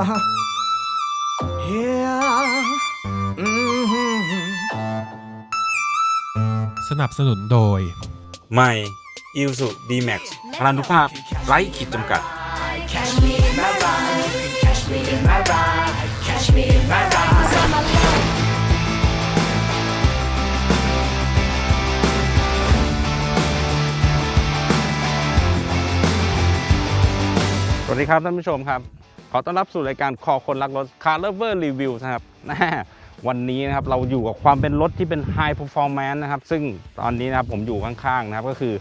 Uh-huh. Yeah. Mm-hmm. สนับสนุนโดย ใหม่อิลสุดีแม็กซ์พลานุภาพไร้ขีดจำกัด Catch me in my ride. You can catch me in my ride. Catch me in my ride. สวัสดีครับท่านผู้ชมครับ ขอต้อนรับสู่รายการคอคนรักรถ Car Lover Review นะครับวันนี้นะครับเราอยู่กับความเป็นรถที่เป็น High Performance นะครับ ซึ่งตอนนี้นะครับผมอยู่ข้างๆนะครับก็คือ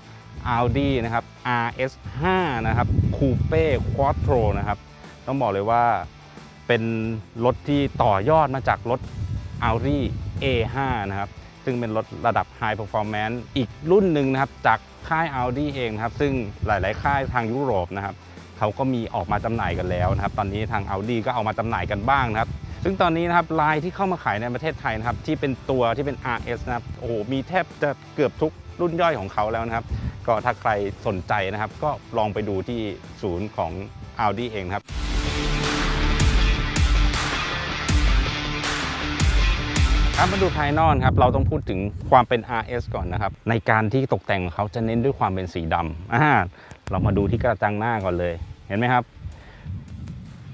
Audi นะครับ RS5 นะครับ Coupe Quattro นะครับ ต้องบอกเลยว่าเป็นรถที่ต่อยอดมาจากรถ Audi A5 นะครับ ซึ่งเป็นรถระดับ High Performance อีกรุ่นหนึ่งนะครับ จากค่าย Audi เองนะครับ ซึ่งหลาย ๆ ค่ายทางยุโรปนะครับ เขาก็มีออกมาจำหน่ายกันแล้วนะครับตอนนี้ทาง Audi ก็เอามาจำหน่ายกันบ้างนะครับซึ่งตอนนี้นะครับลายที่เข้ามาขายในประเทศไทยนะครับที่เป็นตัวที่เป็น RS นะครับโอ้โหมีแทบจะเกือบทุกรุ่นย่อยของเขาแล้วนะครับ ก็ถ้าใครสนใจนะครับ ก็ลองไปดูที่ศูนย์ของ Audi เองครับครับมาดูภายนอกครับเราต้องพูดถึงความเป็น RS ก่อนนะครับ ในการที่ตกแต่งของเขาจะเน้นด้วยความเป็นสีดำอ่าเรามาดูที่กระจังหน้าก่อนเลย เห็นไหมครับ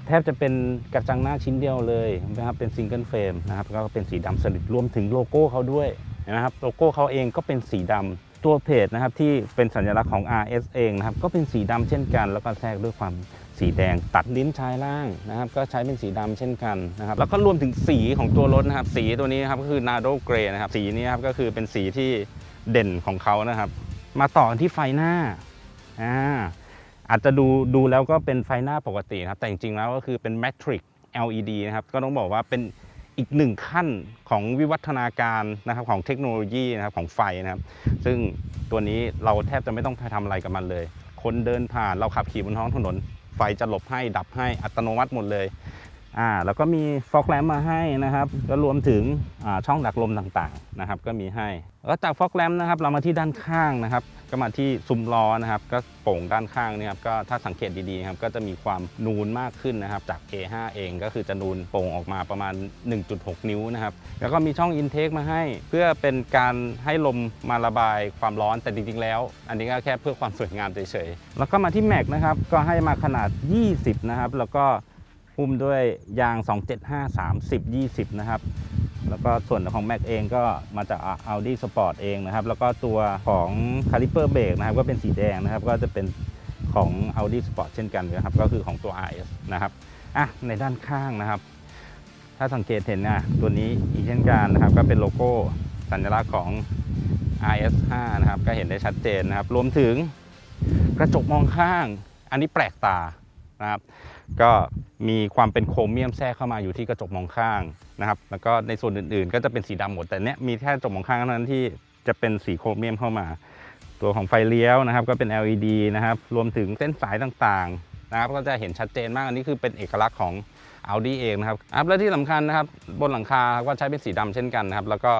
แทบจะเป็นกระจังหน้าชิ้นเดียวเลยนะครับเป็นซิงเกิลเฟรมนะครับก็เป็นสีดำสนิทรวมถึงโลโก้เขาด้วยนะครับโลโก้เขาเองก็เป็นสีดำตัวเพจนะครับที่เป็นสัญลักษณ์ของ RS เองนะครับก็เป็นสีดำเช่นกัน แล้วก็แทรกด้วยความสีแดงตัดลิ้นชายล่างนะครับ ก็ใช้เป็นสีดำเช่นกันนะครับ แล้วก็รวมถึงสีของตัวรถนะครับ สีตัวนี้ครับก็คือ Nardo Grey นะครับ สีนี้ครับก็คือเป็นสีที่เด่นของเขานะครับ มาต่อที่ไฟหน้าอ่า อาจจะดูดูแล้วก็เป็นไฟหน้าปกตินะครับ แต่จริงๆแล้วก็คือเป็นแมทริก LED นะครับ ก็ต้องบอกว่าเป็นอีกหนึ่งขั้นของวิวัฒนาการนะครับของเทคโนโลยีนะครับของไฟนะครับ ซึ่งตัวนี้เราแทบจะไม่ต้องไปทำอะไรกับมันเลย คนเดินผ่านเราขับขี่บนท้องถนน ไฟจะหลบให้ดับให้อัตโนมัติหมดเลย อ่าแล้วก็มีฟอกแลมมาให้นะครับก็รวมถึงอ่าช่องดักลมต่างๆนะครับ ก็มีให้แล้วจากฟอกแลมนะครับเรามาที่ด้านข้างนะครับ ก็มาที่ซุ้มล้อนะครับ ก็โป่งด้านข้างนี่ครับก็ถ้าสังเกตดีๆครับก็จะมีความนูนมากขึ้นนะครับจาก A5 เองก็คือจะนูนโป่งออกมาประมาณ 1.6 นิ้วนะครับแล้วก็มีช่องอินเทคมาให้ เพื่อเป็นการให้ลมมาระบายความร้อนแต่จริงๆแล้ว อันนี้ก็แค่เพื่อความสวยงามเฉยๆแล้วก็มาที่แม็กนะครับก็ให้มาขนาด 20 นะครับ แล้วก็ หุ้มด้วยยาง 275 30 20 นะครับ แล้วก็ส่วนของ Mac เองก็มาจาก Audi Sport เองนะครับ แล้วก็ตัวของ Caliper Brake นะครับ ก็เป็นสีแดงนะครับ ก็จะเป็นของ Audi Sport เช่นกันนะครับ ก็คือของตัว RS นะครับอะในด้านข้างนะครับ ถ้าสังเกตเห็นนะตัวนี้อีกเช่นกันนะครับ ก็เป็นโลโก้สัญลักษณ์ของ RS5 นะครับ ก็เห็นได้ชัดเจนนะครับ รวมถึงกระจกมองข้าง อันนี้แปลกตา นะครับก็มีความเป็นโครเมียมแทรกเข้ามาอยู่ที่กระจกมองข้างนะครับ แล้วก็ในส่วนอื่นๆ ก็จะเป็นสีดำหมดแต่เนี้ยมีแค่กระจกมองข้างเท่านั้นที่จะเป็นสีโครเมียมเข้ามา ตัวของไฟเลี้ยวนะครับ ก็เป็น LED นะครับรวมถึงเส้นสายต่างๆนะครับ ก็จะเห็นชัดเจนมากอันนี้คือเป็นเอกลักษณ์ของ Audi เองนะครับครับและที่สำคัญนะครับ บนหลังคาก็ใช้เป็นสีดำเช่นกันนะครับแล้วก็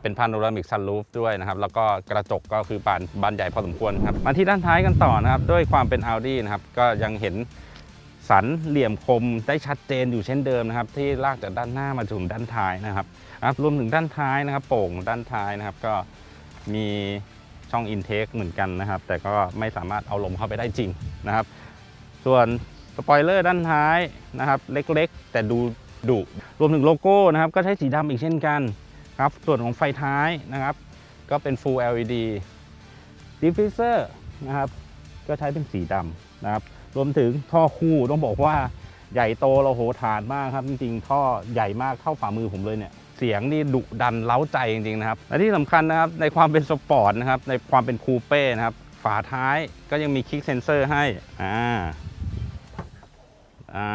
เป็นพาโนรามิกซันรูฟด้วยนะครับ แล้วก็กระจกก็คือบานบานใหญ่พอสมควรครับมาที่ด้านท้ายกันต่อนะครับ ด้วยความเป็น Audi นะครับ ก็ยังเห็นสันเหลี่ยมคมได้ชัดเจนอยู่เช่นเดิมนะครับ ที่ลากจากด้านหน้ามาถึงด้านท้ายนะครับครับรวมถึงด้านท้ายนะครับ โป่งด้านท้ายนะครับ ก็มีช่องอินเทคเหมือนกันนะครับ แต่ก็ไม่สามารถเอาลมเข้าไปได้จริงนะครับ ส่วนสปอยเลอร์ด้านท้ายนะครับ เล็กๆ แต่ดูดุรวมถึงโลโก้นะครับ ก็ใช้สีดำอีกเช่นกัน ครับ ส่วนของไฟท้ายนะครับ ก็เป็น Full LED Diffuser นะครับ ก็ใช้เป็นสีดำนะครับ รวมถึงท่อคู่ต้องบอกว่าใหญ่โตเราโหฐานมากครับ จริงๆ ท่อใหญ่มากเท่าฝ่ามือผมเลยเนี่ย เสียงนี่ดุดันเล้าใจจริงๆนะครับ และที่สำคัญนะครับในความเป็นสปอร์ตนะครับ ในความเป็นคูเป้นะครับ ฝาท้ายก็ยังมีคลิกเซนเซอร์ให้ อ่า อ่า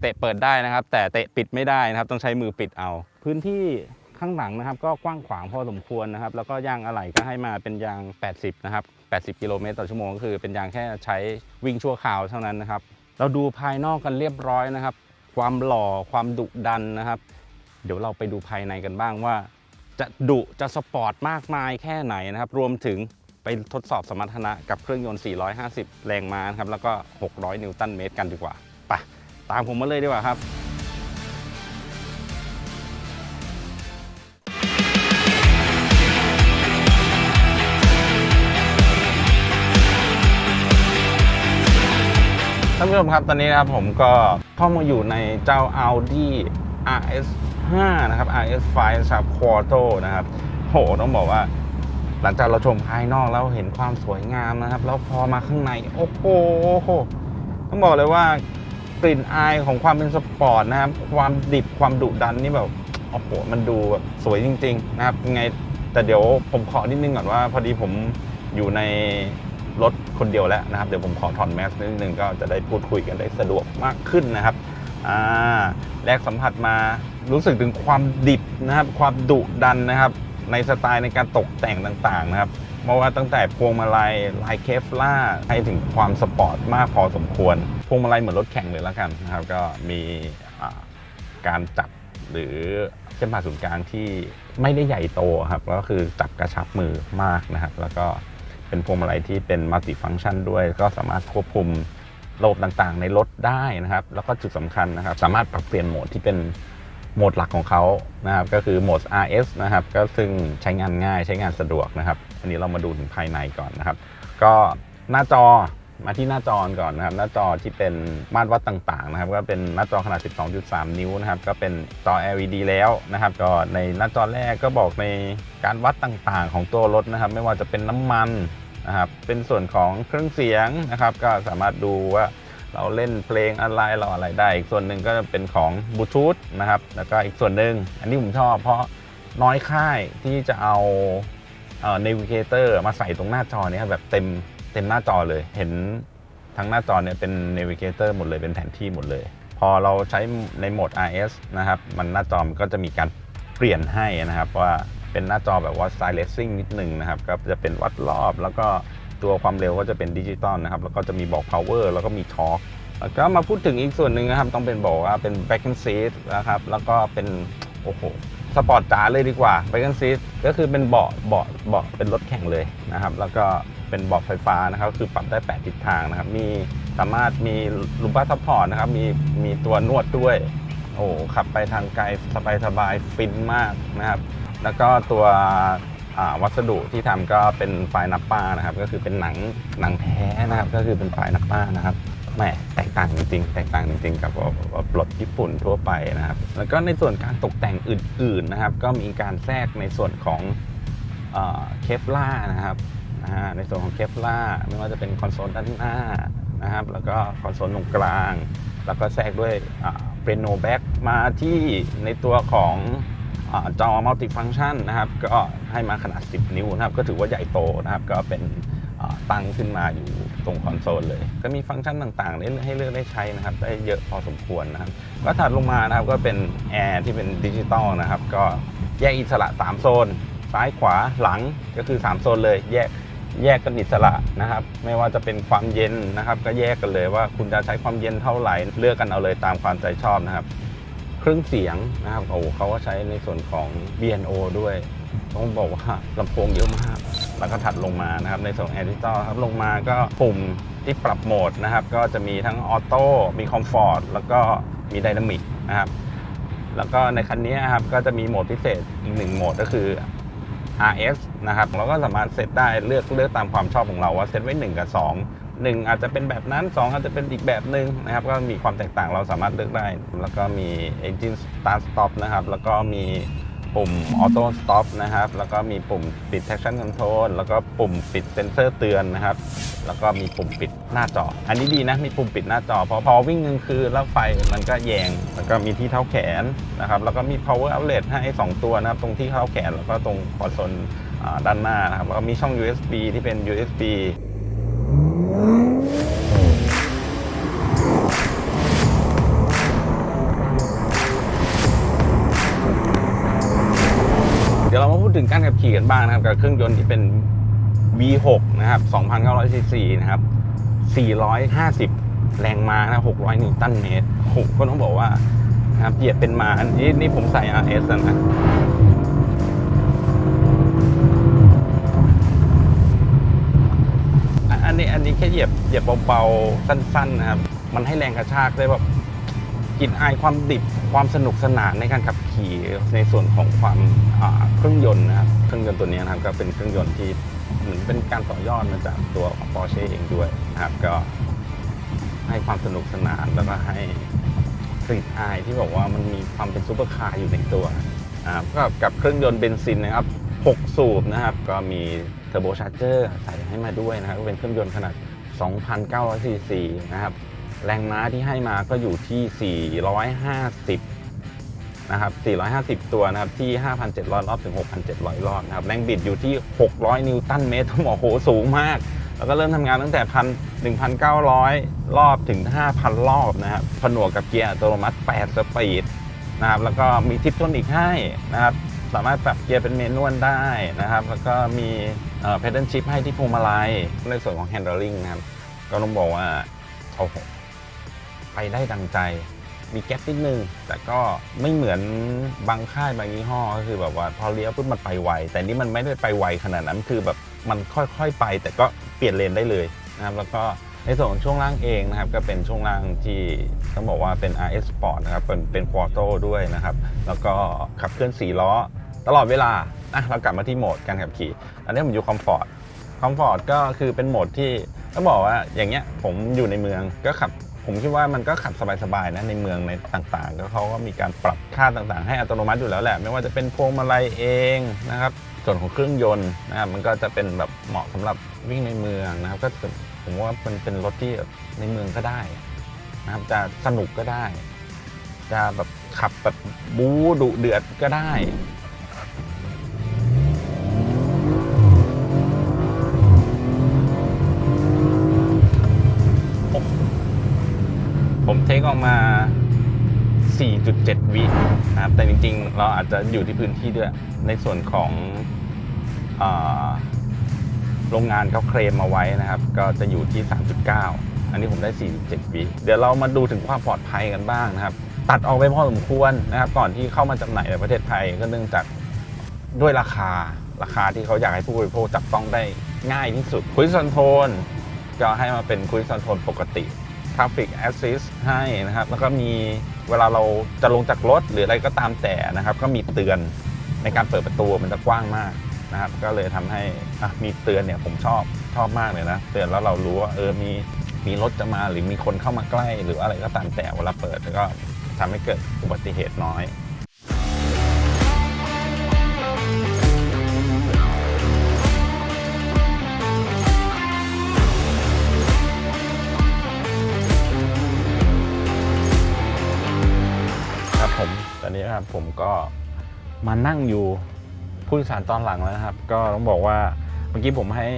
เตะเปิดได้นะครับ แต่เตะปิดไม่ได้นะครับ ต้องใช้มือปิดเอา พื้นที่ข้างหลังนะครับก็กว้างขวางพอสมควรนะครับ แล้วก็ยางอะไหล่ก็ให้มาเป็นยาง 80 นะครับ 80 กิโลเมตรต่อชั่วโมงก็คือเป็นยางแค่ใช้วิ่งชั่วคราวเท่านั้นนะครับ เราดูภายนอกกันเรียบร้อยนะครับ ความหล่อความดุดันนะครับ เดี๋ยวเราไปดูภายในกันบ้างว่า จะดุจะสปอร์ตมากมายแค่ไหนนะครับ รวมถึงไปทดสอบสมรรถนะกับเครื่องยนต์ 450 แรงม้านะครับแล้วก็ 600 นิวตันเมตรกันดีกว่าไปตามผมมาเลยดีกว่าครับานผู้ชมครับตอนนี้นะครับผมก็เข้ามาอยู่ในเจ้า Audi RS5 นะครับ RS5 นะครับ Quattro นะครับโหต้องบอกว่า หลังจากเราชมภายนอกแล้วเห็นความสวยงามนะครับ แล้วพอมาข้างใน โอ้โหต้องบอกเลยว่ากลิ่นอายของความเป็นสปอร์ตนะครับ ความดิบความดุดันนี่แบบโอ้โหมันดูแบบสวยจริง ๆ นะครับยังไงแต่เดี๋ยวผมขอนิดนึงก่อนว่า พอดีผมอยู่ใน คนเดียวแล้วนะครับ เดี๋ยวผมขอถอนแมสนิดนึงก็จะได้พูดคุยกันได้สะดวกมากขึ้นนะครับอ่าแรกสัมผัสมารู้สึกถึงความดิบนะครับ ความดุดันนะครับ ในสไตล์ในการตกแต่งต่างๆนะครับเพราะว่าตั้งแต่พวงมาลัยลายเคฟล่าให้ถึงความสปอร์ตมากพอสมควร พวงมาลัยเหมือนรถแข่งเลยแล้วกันนะครับ ก็มีการจับหรือเส้นผ่าศูนย์กลางที่ไม่ได้ใหญ่โตครับ ก็คือจับกระชับมือมากนะครับ แล้วก็ เป็นพวงมาลัยที่เป็นมัลติฟังก์ชันด้วย ก็สามารถควบคุมโหลดต่างๆ ในรถได้นะครับ แล้วก็จุดสำคัญนะครับ สามารถปรับเปลี่ยนโหมดที่เป็นโหมดหลักของเขานะครับ ก็คือโหมด RS นะครับ ก็ซึ่งใช้งานง่ายใช้งานสะดวกนะครับ อันนี้เรามาดูถึงภายในก่อนนะครับ ก็หน้าจอ มาที่หน้าจอก่อนนะครับ หน้าจอที่เป็นมาตรวัดต่างๆนะครับ ก็เป็นหน้าจอขนาด 12.3 นิ้วนะครับ ก็เป็นจอ LED แล้วนะครับ ก็ในหน้าจอแรกก็บอกในการวัดต่างๆ ของตัวรถนะครับ ไม่ว่าจะเป็นน้ำมันนะครับ เป็นส่วนของเครื่องเสียงนะครับ ก็สามารถดูว่าเราเล่นเพลงอะไรเราอะไรได้ อีกส่วนหนึ่งก็เป็นของบลูทูธนะครับ แล้วก็อีกส่วนหนึ่งอันนี้ผมชอบเพราะน้อยค่ายที่จะเอาเอ่อ navigator มาใส่ตรงหน้าจอเนี่ยแบบเต็ม เต็มหน้าจอเลย เห็นทั้งหน้าจอเนี่ยเป็น navigator หมดเลยเป็นแผนที่หมดเลย พอเราใช้ในโหมด RS นะครับ มันหน้าจอมันก็จะมีการเปลี่ยนให้นะครับว่าเป็นหน้าจอแบบว่า style racing นิดนึงนะครับ ก็จะเป็นวัดรอบแล้วก็ตัวความเร็วก็จะเป็นดิจิตอลนะครับ แล้วก็จะมีบอก power แล้วก็มี torque แล้วก็มาพูดถึงอีกส่วนหนึ่งนะครับ ต้องเป็นบอกว่าเป็น back and seat นะครับ แล้วก็เป็น โอ้โห สปอร์ตจ๋าเลยดีกว่า back and seat ก็คือเป็นเบาะเบาะเบาะเป็นรถแข่งเลยนะครับ แล้วก็เป็นเบาะไฟฟ้านะครับ คือปรับได้ 8 ทิศทางนะครับ มีสามารถมีลูบ้าซัพพอร์ตนะครับ มีมีตัวนวดด้วย โอ้โหขับไปทางไกลสบายสบายฟินมากนะครับ แล้วก็ตัววัสดุที่ทำก็เป็นไฟนับป้านะครับ ก็คือเป็นหนังหนังแท้นะครับ ก็คือเป็นไฟนับป้านะครับ แหมแตกต่างจริงๆแตกต่างจริงๆกับรถญี่ปุ่นทั่วไปนะครับแล้วก็ในส่วนการตกแต่งอื่นๆนะครับ ก็มีการแทรกในส่วนของเคฟล่านะครับในส่วนของเคฟล่าไม่ว่าจะเป็นคอนโซลด้านหน้านะครับ แล้วก็คอนโซลตรงกลาง แล้วก็แทรกด้วยเปรโนแบ็กมาที่ในตัวของอจอมัลติฟัง c t ชันนะครับ ก็ให้มาขนาด 10 นิ้วนะครับ ก็ถือว่าใหญ่โตนะครับ ก็เป็นตั้งขึ้นมาอยู่ ตรงคอนโซลเลย ก็มีฟังก์ชันต่างๆได้ให้เลือกได้ใช้นะครับ ได้เยอะพอสมควรนะครับ ก็ถัดลงมานะครับก็เป็นแอร์ที่เป็นดิจิตอลนะครับ ก็แยกอิสระ 3 โซน ซ้ายขวาหลังก็คือ 3 โซนเลย แยกแยกกันอิสระนะครับ ไม่ว่าจะเป็นความเย็นนะครับ ก็แยกกันเลยว่าคุณจะใช้ความเย็นเท่าไหร่เลือกกันเอาเลยตามความใจชอบนะครับ เครื่องเสียงนะครับโอ้เขาก็ใช้ในส่วนของ BNO ด้วย ต้องบอกว่าลำโพงเยอะมาก แล้วก็ถัดลงมานะครับในส่วนแอร์ดิจิตอลครับลงมาก็ปุ่มที่ปรับโหมดนะครับ ก็จะมีทั้งออโต้มีคอมฟอร์ตแล้วก็มีไดนามิกนะครับ แล้วก็ในคันนี้ครับก็จะมีโหมดพิเศษอีกหนึ่งโหมดก็คือ RS นะครับเราก็สามารถเซตได้เลือกเลือกตามความชอบของเราว่าเซตไว้ 1 กับ 2 1 อาจจะเป็นแบบนั้น 2 อาจจะเป็นอีกแบบหนึ่งนะครับ ก็มีความแตกต่างเราสามารถเลือกได้ แล้วก็มี Engine Start Stop นะครับ แล้วก็มี ปุ่ม Auto Stop นะครับ แล้วก็มีปุ่มปิด Traction Control แล้วก็ปุ่มปิดเซ็นเซอร์เตือนนะครับ แล้วก็มีปุ่มปิดหน้าจอ อันนี้ดีนะ มีปุ่มปิดหน้าจอเพราะพอวิ่งกลางคืนแล้วไฟมันก็แยง แล้วก็มีที่เท้าแขนนะครับ แล้วก็มี power outlet ให้ 2 ตัวนะครับ ตรงที่เท้าแขน แล้วก็ตรงคอนโซลด้านหน้านะครับ แล้วก็มีช่อง USB ที่เป็น USB ถึงการขับขี่กันบ้างนะครับ กับเครื่องยนต์ที่เป็น V6 นะครับ2,900ซีซีนะครับ 450 แรงม้านะ600 นิวตันเมตรโอ้โหก็ต้องบอกว่านะครับเหยียบเป็นมาอันนี้นี่ผมใส่ RS นะอันนี้อันนี้แค่เหยียบเหยียบเบาๆ สั้นๆนะครับ มันให้แรงกระชากได้แบบ กลิ่นอายความดิบความสนุกสนานในการขับขี่ในส่วนของความเครื่องยนต์นะครับเครื่องยนต์ตัวนี้นะครับก็เป็นเครื่องยนต์ที่เหมือนเป็นการต่อยอดมาจากตัวของ Porsche เองด้วยนะครับก็ให้ความสนุกสนานแล้วก็ให้กลิ่นอายที่บอกว่ามันมีความเป็นซูเปอร์คาร์อยู่ในตัวนะครับก็กับเครื่องยนต์เบนซินนะครับ 6 สูบนะครับ ก็มีเทอร์โบชาร์เจอร์ใส่ให้มาด้วยนะครับก็เป็นเครื่องยนต์ขนาด 2,900ซีซีนะครับ แรงม้าที่ให้มาก็อยู่ที่ 450 นะครับ 450 ตัวนะครับ ที่ 5,700 รอบถึง 6,700 รอบนะครับ แรงบิดอยู่ที่ 600 นิวตันเมตรต้องบอกโหสูงมาก แล้วก็เริ่มทำงานตั้งแต่พัน1,900 รอบถึง 5,000 รอบนะครับ ผนวกกับเกียร์อัตโนมัติ 8 สปีดนะครับ แล้วก็มีทิปโทนิกให้นะครับ สามารถปรับเกียร์เป็นเมนวลได้นะครับ แล้วก็มีเพด a นชิพให้ที่พวงมาลัยในส่วนของ handling นะครับ ก็ต้องบอกว่าโอ้โห ไปได้ดังใจ มีแก๊ปนิดนึง แต่ก็ไม่เหมือนบางค่ายบางยี่ห้อก็คือแบบว่าพอเลี้ยวปุ๊บมันไปไว แต่นี่มันไม่ได้ไปไวขนาดนั้นคือแบบมันค่อยๆไป แต่ก็เปลี่ยนเลนได้เลยนะครับแล้วก็ในส่วนของช่วงล่างเองนะครับก็เป็นช่วงล่างที่ต้องบอกว่าเป็น RS Sport นะครับเป็นเป็นควอโต้ด้วยนะครับ แล้วก็ขับเคลื่อน4ล้อตลอดเวลาอะเรากลับมาที่โหมดการขับขี่ อันนี้ผมอยู่คอมฟอร์ตคอมฟอร์ตก็คือเป็นโหมดที่ต้องบอกว่าอย่างเงี้ยผมอยู่ในเมืองก็ขับ ผมคิดว่ามันก็ขับสบายๆนะในเมืองในต่างๆ ก็เขาก็มีการปรับค่าต่างๆ ให้อัตโนมัติอยู่แล้วแหละ ไม่ว่าจะเป็นพวงมาลัยเองนะครับส่วนของเครื่องยนต์นะครับมันก็จะเป็นแบบเหมาะสำหรับวิ่งในเมืองนะครับ ก็ผมว่ามันเป็นรถที่แบบในเมืองก็ได้นะครับจะสนุกก็ได้ จะแบบขับแบบบู๊ดุเดือดก็ได้ ออกมา 4.7 วินะครับ แต่จริงๆ เราอาจจะอยู่ที่พื้นที่ด้วย ในส่วนของอโรงงานเขาเคลมมาไว้นะครับ ก็จะอยู่ที่ 3.9 อันนี้ผมได้ 47 วิเดี๋ยวเรามาดูถึงความปลอดภัยกันบ้างนะครับ ตัดออกไปพอสมควรนะครับ ก่อนที่เข้ามาจำหน่ายในประเทศไทยก็เนื่องจากด้วยราคาราคาที่เขาอยากให้ผู้บริโภคจับต้องได้ง่ายที่สุดคุยคอนโทรลก็ให้มาเป็นคุยคอนโทรลปกติ Traffic Assist ให้นะครับ แล้วก็มีเวลาเราจะลงจากรถหรืออะไรก็ตามแต่นะครับ ก็มีเตือนในการเปิดประตูมันจะกว้างมากนะครับ ก็เลยทำให้อะมีเตือนเนี่ยผมชอบชอบมากเลยนะ เตือนแล้วเรารู้ว่าเออมีมีรถจะมาหรือมีคนเข้ามาใกล้ หรืออะไรก็ตามแต่เวลาเปิดแล้วก็ทำให้เกิดอุบัติเหตุน้อย อนนี้นะครับผมก็มานั่งอยู่ผู้โดยสารตอนหลังแล้วนะครับ ก็ต้องบอกว่าเมื่อกี้ผมให้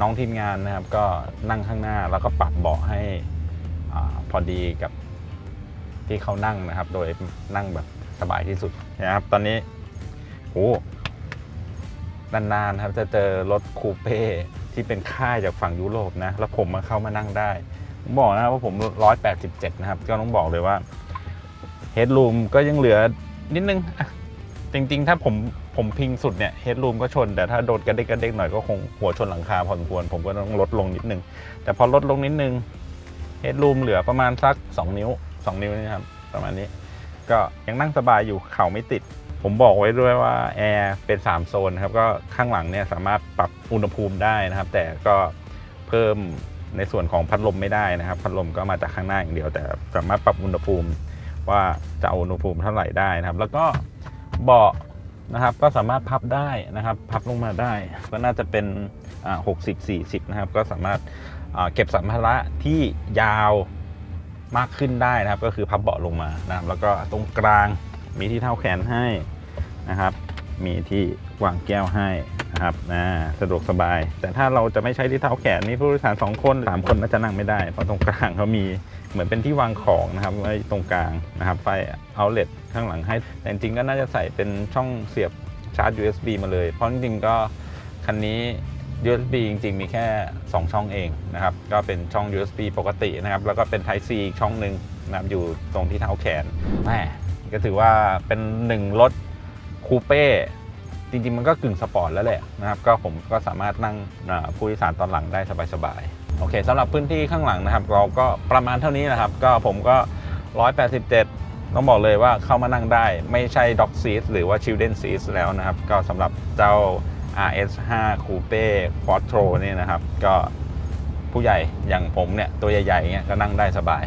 น้องทีมงานนะครับ ก็นั่งข้างหน้าแล้วก็ปรับเบาะให้อพอดีกับที่เขานั่งนะครับ โดยนั่งแบบสบายที่สุดนะครับ ตอนนี้โอ้นานๆครับจะเจอรถคูเป้ที่เป็นค่ายจากฝั่งยุโรปนะ แล้วผมมาเข้ามานั่งได้ผมบอกนะครับว่าผม 187 นะครับ ก็ต้องบอกเลยว่า เฮดรูมก็ยังเหลือนิดนึงอะจริงๆ ถ้าผมผมพิงสุดเนี่ยเฮดรูมก็ชน แต่ถ้าโดนกระเด้กกระเด้กหน่อยก็คงหัวชนหลังคาพอสมควร ผมก็ต้องลดลงนิดนึง แต่พอลดลงนิดนึงเฮดรูมเหลือประมาณสัก 2 นิ้ว 2 นิ้วนี่ครับ ประมาณนี้ ก็ยังนั่งสบายอยู่เข่าไม่ติด ผมบอกไว้ด้วยว่าแอร์เป็น 3 โซนครับก็ข้างหลังเนี่ยสามารถปรับอุณหภูมิได้นะครับ แต่ก็เพิ่มในส่วนของพัดลมไม่ได้นะครับ พัดลมก็มาจากข้างหน้าอย่างเดียว แต่สามารถปรับอุณหภูมิ ว่าจะอุณหภูมิเท่าไหร่ได้นะครับ แล้วก็เบาะนะครับก็สามารถพับได้นะครับ พับลงมาได้ ก็น่าจะเป็นอ่า60 40นะครับ ก็สามารถเก็บสัมภาระที่ยาวมากขึ้นได้นะครับ ก็คือพับเบาะลงมานะครับ แล้วก็ตรงกลางมีที่เท้าแขนให้นะครับ มีที่วางแก้วให้นะครับนะสะดวกสบาย แต่ถ้าเราจะไม่ใช้ที่เท้าแขนนี่ผู้โดยสารสองคนสามคนน่าจะนั่งไม่ได้ เพราะตรงกลางเขามี เหมือนเป็นที่วางของนะครับไว้ตรงกลางนะครับไฟเอาเล t ข้างหลังให้แต่จริงๆก็น่าจะใส่เป็นช่องเสียบชาร์จ USB มาเลย เพราะจริงๆก็คันนี้ USB จริง ๆ มีแค่ 2 ช่องเองนะครับ ก็เป็นช่อง USB ปกตินะครับ แล้วก็เป็น Type C อีกช่องหนึ่งนะครับอยู่ตรงที่เท้าแขนแหมก็ถือว่าเป็นหนึ่งรถคูเป้จริง ๆ มันก็กึ่งสปอร์ตแล้วแหละนะครับ ก็ผมก็สามารถนั่งผู้โดยสารตอนหลังได้สบาย ๆ โอเคสำหรับพื้นที่ข้างหลังนะครับ เราก็ประมาณเท่านี้นะครับ ก็ผมก็ 187 ต้องบอกเลยว่าเข้ามานั่งได้ ไม่ใช่ Dog Seat หรือว่า Children Seat แล้วนะครับ ก็สำหรับเจ้า RS5 Coupe Quattro นี่นะครับ ก็ผู้ใหญ่อย่างผมเนี่ย ตัวใหญ่ๆเงี้ยก็นั่งได้สบาย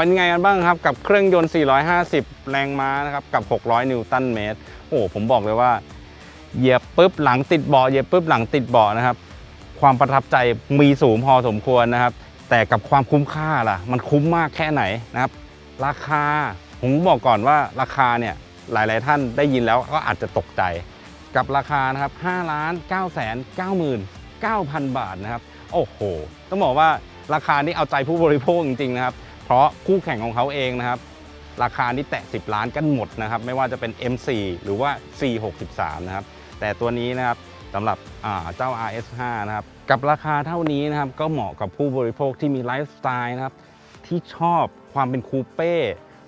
เป็นไงกันบ้างครับ กับเครื่องยนต์ 450 แรงม้านะครับ กับ 600 นิวตันเมตร โอ้โหผมบอกเลยว่าเหยียบปุ๊บหลังติดเบาะเหยียบปุ๊บหลังติดเบาะนะครับ ความประทับใจมีสูงพอสมควรนะครับ แต่กับความคุ้มค่าล่ะ มันคุ้มมากแค่ไหนนะครับ ราคา ผมบอกก่อนว่าราคาเนี่ยหลาย ๆ ท่านได้ยินแล้วก็อาจจะตกใจ กับราคานะครับ5ล้าน9แสน99,000 บาทนะครับ โอ้โห ต้องบอกว่าราคานี้เอาใจผู้บริโภคจริง ๆ นะครับ เพราะคู่แข่งของเขาเองนะครับ ราคานี้แตะ 10 ล้านกันหมดนะครับ ไม่ว่าจะเป็น M4 หรือว่า C63 นะครับ แต่ตัวนี้นะครับสำหรับเจ้า RS5 นะครับ กับราคาเท่านี้นะครับ ก็เหมาะกับผู้บริโภคที่มีไลฟ์สไตล์นะครับ ที่ชอบความเป็นคูเป้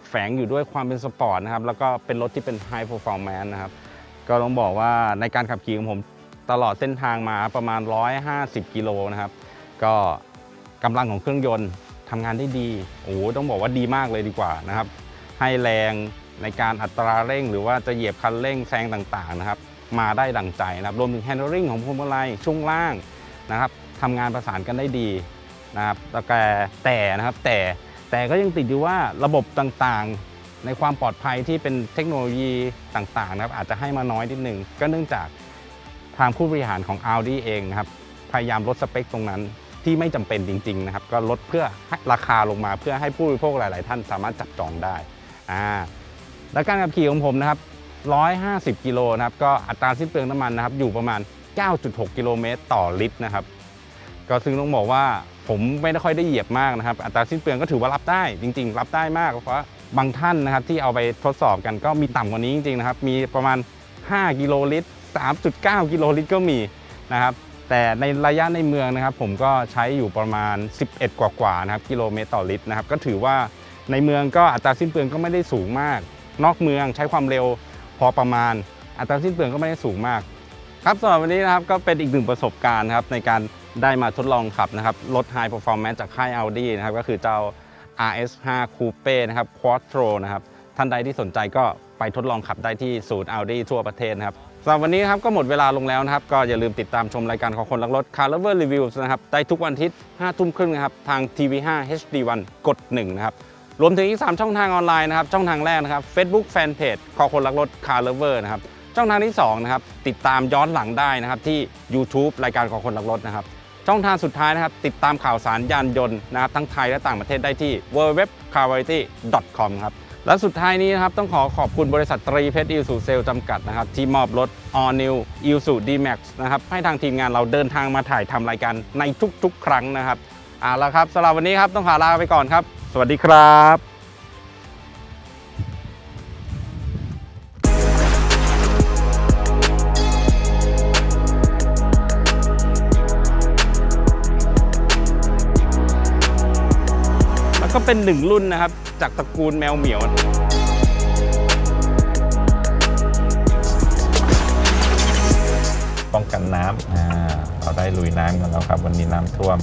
แฝงอยู่ด้วยความเป็นสปอร์ตนะครับ แล้วก็เป็นรถที่เป็นไฮ p ์ r อร์แมนนะครับ ก็ต้องบอกว่าในการขับขี่ของผมตลอดเส้นทางมาประมาณ 150 กิโลนะครับ ก็กำลังของเครื่องยนต์ ทำงานได้ดีโอ้โหต้องบอกว่าดีมากเลยดีกว่านะครับ ให้แรงในการอัตราเร่ง หรือว่าจะเหยียบคันเร่งแซงต่างๆนะครับ มาได้ดังใจนะครับรวมถึง handling ของพวงมาลัยช่วงล่างนะครับทำงานประสานกันได้ดีนะครับแล้วก็แต่นะครับแต่แต่ก็ยังติดอยู่ว่าระบบต่างๆ ในความปลอดภัยที่เป็นเทคโนโลยีต่างๆนะครับอาจจะให้มาน้อยนิดหนึ่งก็เนื่องจากทางผู้บริหารของ Audi เองนะครับพยายามลดสเปคตรงนั้น ที่ไม่จำเป็นจริงๆนะครับก็ลดเพื่อราคาลงมาเพื่อให้ผู้บริโภคหลายๆ ท่านสามารถจับจองได้อ่าและการขับขี่ของผมนะครับ150 กิโลนะครับก็อัตราสิ้นเปลืองน้ำมันนะครับอยู่ประมาณ 9.6 กิโลเมตรต่อลิตรนะครับก็ซึ่งต้องบอกว่าผมไม่ได้ค่อยได้เหยียบมากนะครับ อัตราสิ้นเปลืองก็ถือว่ารับได้จริง ๆ รับได้มากเพราะบางท่านนะครับที่เอาไปทดสอบกันก็มีต่ำกว่านี้จริงๆนะครับมีประมาณ 5 กิโลลิตร 3.9 กิโลลิตรก็มีนะครับ แต่ในระยะในเมืองนะครับ ผมก็ใช้อยู่ประมาณ 11 กว่าๆนะครับกิโลเมตรต่อลิตรนะครับ ก็ถือว่าในเมืองก็อัตราสิ้นเปลืองก็ไม่ได้สูงมาก นอกเมืองใช้ความเร็วพอประมาณ อัตราสิ้นเปลืองก็ไม่ได้สูงมาก ครับสำหรับวันนี้นะครับก็เป็นอีกหนึ่งประสบการณ์ครับในการได้มาทดลองขับนะครับรถ High Performance จากค่าย Audi นะครับก็คือเจ้า RS5 Coupe นะครับ Quattro นะครับท่านใดที่สนใจก็ไปทดลองขับได้ที่ศูนย์ Audi ทั่วประเทศนะครับ สำหรับวันนี้ครับก็หมดเวลาลงแล้วนะครับ ก็อย่าลืมติดตามชมรายการของคนรักรถ Car Lover Reviews นะครับได้ทุกวันอาทิตย์5ทุ่มครึ่งนะครับ ทาง TV5 HD1 กด 1 นะครับ รวมถึงอีก 3 ช่องทางออนไลน์นะครับ ช่องทางแรกนะครับ Facebook Fanpage คอคนรักรถ Car Lover นะครับ ช่องทางที่2นะครับติดตามย้อนหลังได้นะครับที่ YouTube รายการของคนรักรถนะครับ ช่องทางสุดท้ายนะครับติดตามข่าวสารยานยนต์นะครับทั้งไทยและต่างประเทศได้ที่ w w w c a r v a r i t y c o m ครับ และสุดท้ายนี้นะครับต้องขอขอบคุณบริษัทตรีเพชรอิลสูเซลจำกัดนะครับที่มอบรถ All New i l s u D-Max นะครับให้ทางทีมงานเราเดินทางมาถ่ายทำรายการในทุกๆ ครั้งนะครับเอาละครับสำหรับวันนี้ครับต้องขอลาไปก่อนครับ สวัสดีครับ เป็นหนึ่งรุ่นนะครับ จากตระกูลแมวเหมียวป้องกันน้ำอ่าเราได้ลุยน้ำกันแล้วครับ วันนี้น้ำท่วม